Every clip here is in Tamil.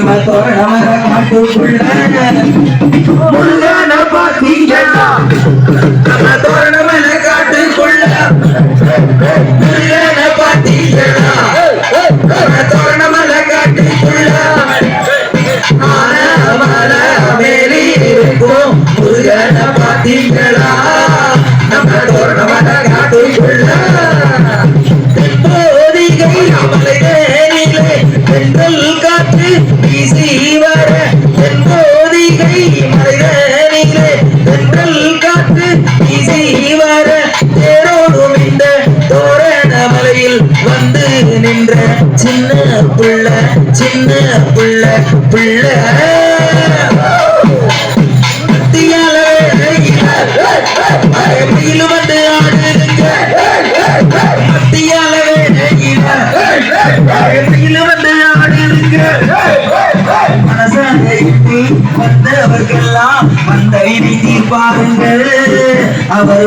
நம்ம தோழமகள் மட்டுக்குள்ள முள்ளன பாத்தீங்கன்னா நம்ம தோழமன காட்டுக்குள்ள வந்து நின்ற சின்ன புள்ள சின்ன புள்ள புள்ள. மத்தியால வந்து ஆடுங்க. மத்தியால வந்து ஆடுங்க. வந்த வினை தீர்ப்பாருங்கள் அவர்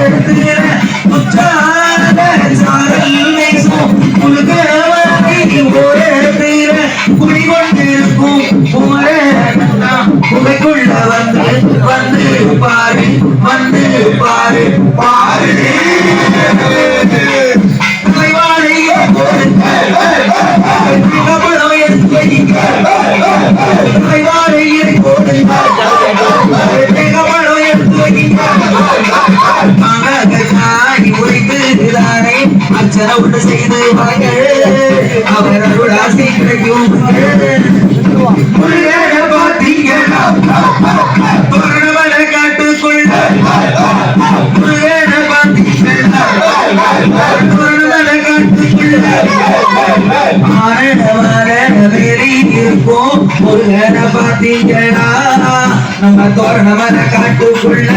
ஒன்று செய்து வாங்க அவர் கிடைக்கும் பார்த்தீங்கன்னா காட்டுக்குள்ள பார்த்தீங்கன்னா தோரணமலை காட்டுக்குள்ள மரண பார்த்தீங்கன்னா நம்ம தோரணமலை காட்டுக்குள்ள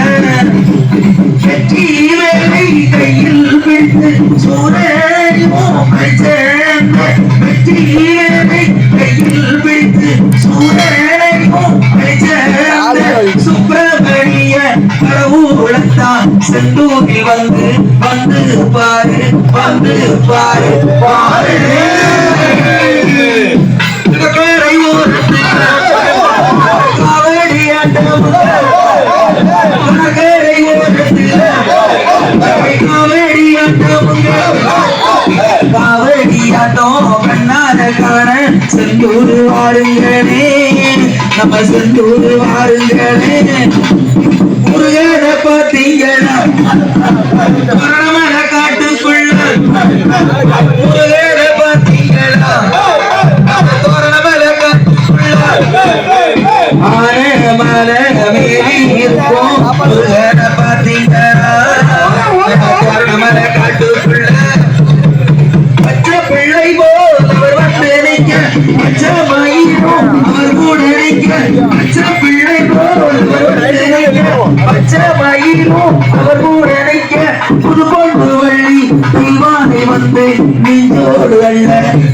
வெற்றி வேலை கையில் விட்டு சூரனும் வெற்றி வேலை கையில் விட்டு சூரனும் செந்தூரில் வந்து வந்து பாரு வந்து பாரு. பாரு கரை கண்ணாத காண செந்தூர் வாருங்களே. நம்ம செந்தூர் வாருங்களே. முருகன் பார்த்தீங்கன்னா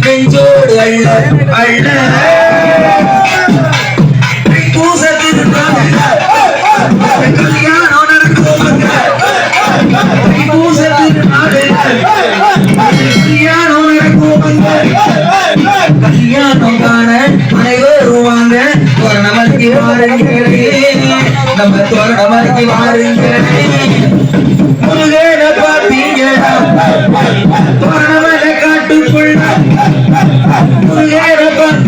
நெஞ்சோடு அள்ள அள்ள பூசத்துக்கு கல்யாணம் காண அனைவரும் வாங்க வாருங்களே நம்ம தோரணமலைக்கு வாருங்களே முருகனை பார்த்தீங்கன்னா காட்டுக்குள்ள இருக்கும்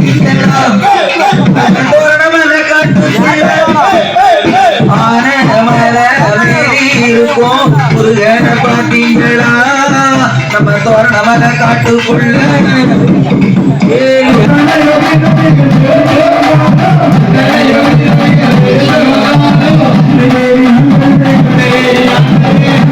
நம்ம காட்டுக்குள்ள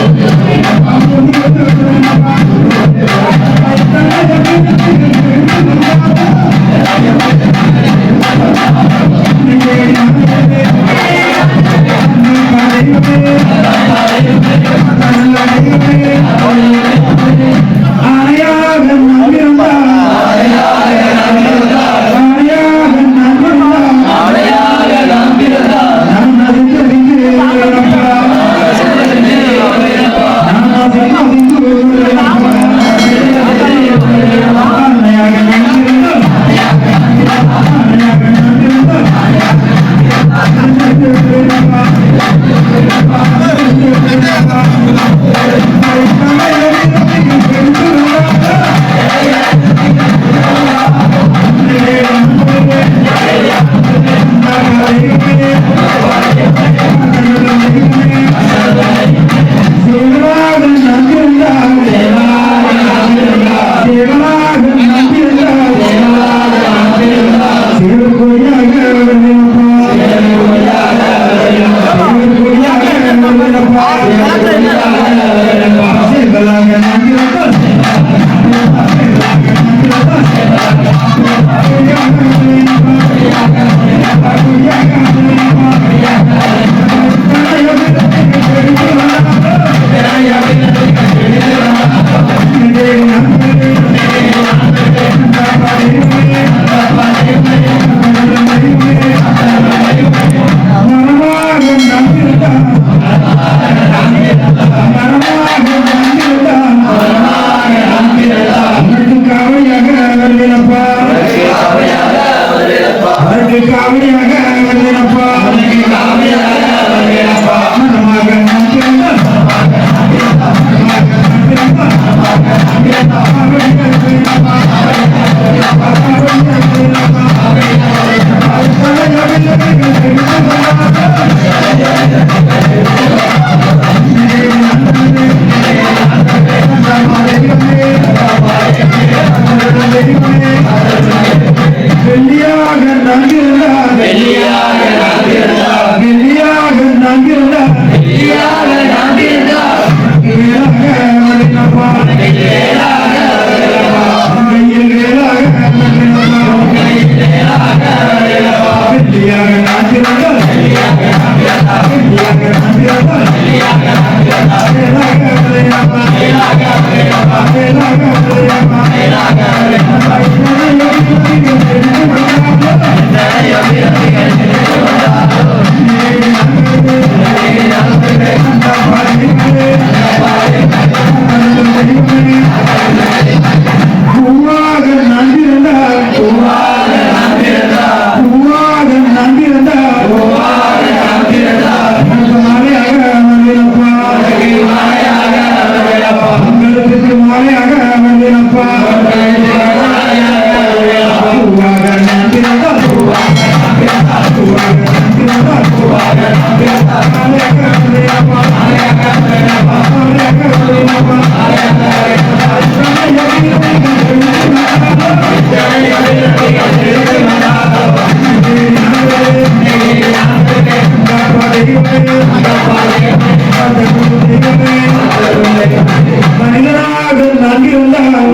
Thank you.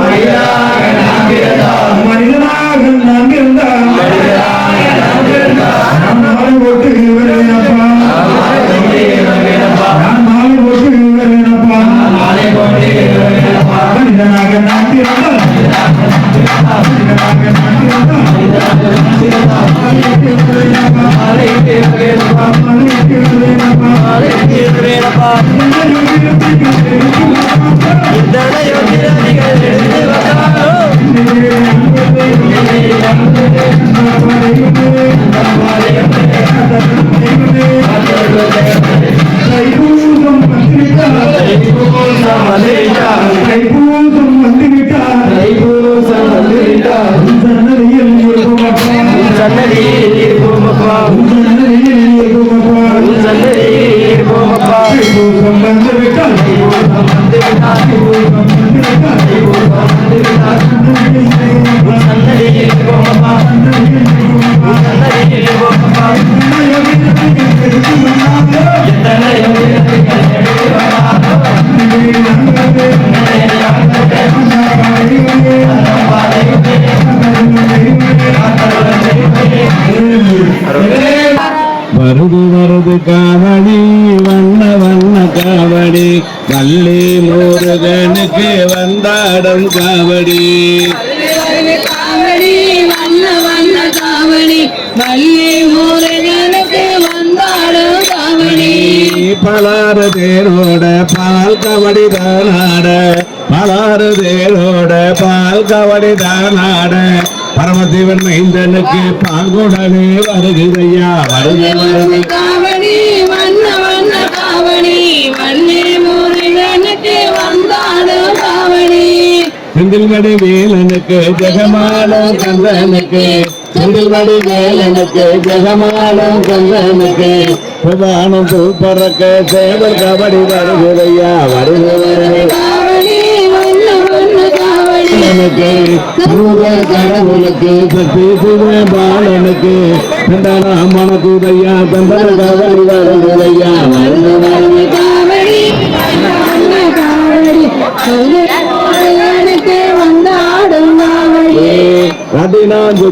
महिला Malaysia வருது வருது காவடி வண்ண வண்ண காவடி. வள்ளி முருகனுக்கு வந்தாடும் காவடி. காவடி வண்ண வண்ண காவடி. வள்ளி முருகனுக்கு வந்தாடும் காவடி. பலாறு தேரோட பால் கபடி தானாட பலாறு தேரோட பால் கபடி தானாட பரமசிவன் மைந்தனுக்கு பாங்குடனே வருகிறையா வருது காவடி வண்ண வண்ண காவடி வள்ளி முருகனுக்கு வந்தாடும் காவடி. செந்தில்மடி வேலனுக்கு ஜெகமாலம் கந்தனுக்கு செந்தில்மடி வேலனுக்கு ஜெகமாலம் கந்தனுக்கு பிரதானம் பறக்க சேவல் கபடி வருகிறையா வருது எனக்கு சர்வ கடவுளுக்கு சக்தி சிவ பாலனுக்கு தண்டனாம் மனக்குதையா தந்தன காவடி வண்ண வண்ண காவடி வள்ளி முருகனுக்கு பதினாஞ்சு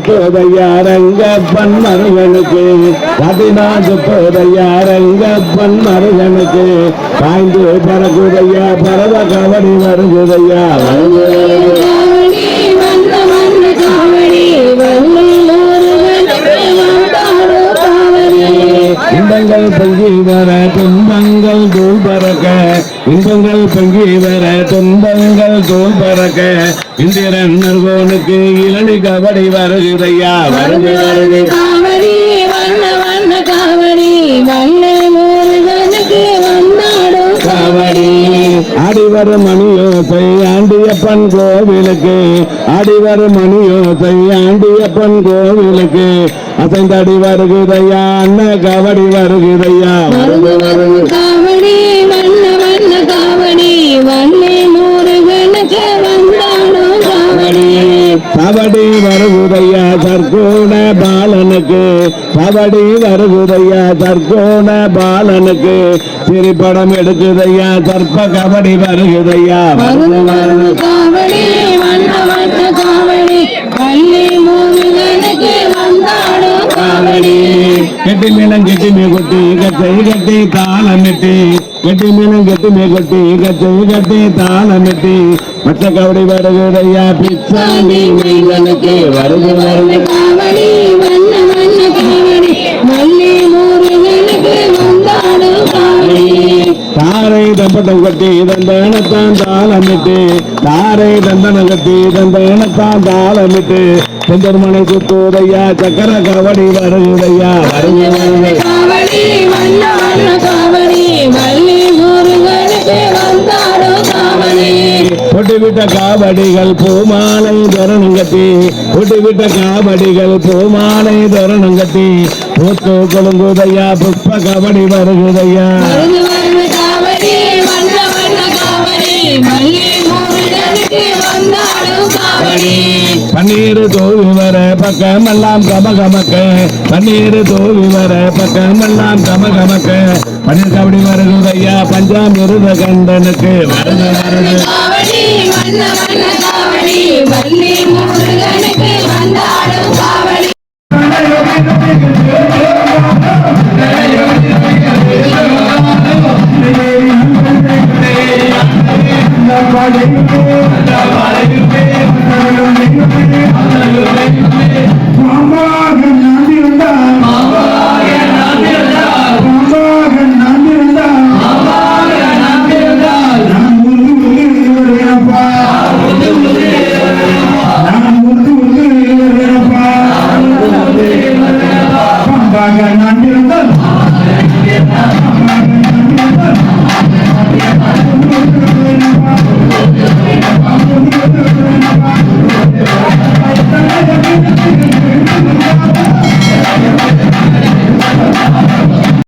பதினாஞ்சு போதையாரங்கப்பன் மருகனுக்கு பாய்ந்து பறக்குதையா பரவ கவடி வருகுதையா. வருது இன்பங்கள் பொங்கி வர துன்பங்கள் தூள் பறக்க இன்பங்கள் பொங்கி வர துன்பங்கள் தூள் பறக்க இந்திரன் நர்கோனுக்கு இளநி கபடி வருகிறையா. வருது வருது காவடி வண்ண வண்ண காவடி. முருகனுக்கு வந்தாடும் காவடி. அடிவர மணியோசை ஆண்டியப்பன் கோவிலுக்கு அடிவர் மணியோசை ஆண்டியப்பன் கோவிலுக்கு அசைந்தடி வருகுதையா அண்ண கவடி வருகுதையா வருது வருது காவடி வண்ண வண்ண காவடி வள்ளி கபடி வருகுதையா சர்க்கோண பாலனுக்கு. கபடி வருகுதையா சர்க்கோண பாலனுக்கு. திரைப்படம் எடுக்குதையா சர்ப்ப கபடி வருகுதையா. காவடி. கெட்டி மீனம் கெட்டி மீ கொட்டி கத்தை கட்டி தாளமிட்டி கெட்டி மீனம் கெட்டி மீ கொட்டி கத்தை கட்டி தாளமிட்டி மற்ற கபடி வருகிறதையா பிச்சாண்டி மைந்தனுக்கு வருது வருது. காவடி வண்ண வண்ண காவடி. வள்ளி முருகனுக்கு வந்தாடும் காவடி. தாரை தம்பட்டம் கட்டி தந்தனத்தான் தாளமிட்டு தாரை தந்தனம் கட்டி தந்தனத்தான் தாளமிட்டு செந்தர்மனை சுத்தூரையா சக்கர காவடி காவடி கொட்டிவிட்ட காவடிகள் பூமாலை தோரணம் கட்டி கொட்டிவிட்ட காவடிகள் பூமாலை தோரணம் கட்டி பூத்து கொழுங்குதையா புஷ்ப கபடி வருகுதையா. பன்னீர் தூவி வர பக்கமெல்லாம் கமகமக்க பன்னீர் தூவி வர பக்கமெல்லாம் கமகமக்க பன்னீர் கபடி வருகுதையா பஞ்சாமிருத கண்டனுக்கு வருது வருது. காவடி வண்ண Hallelujah.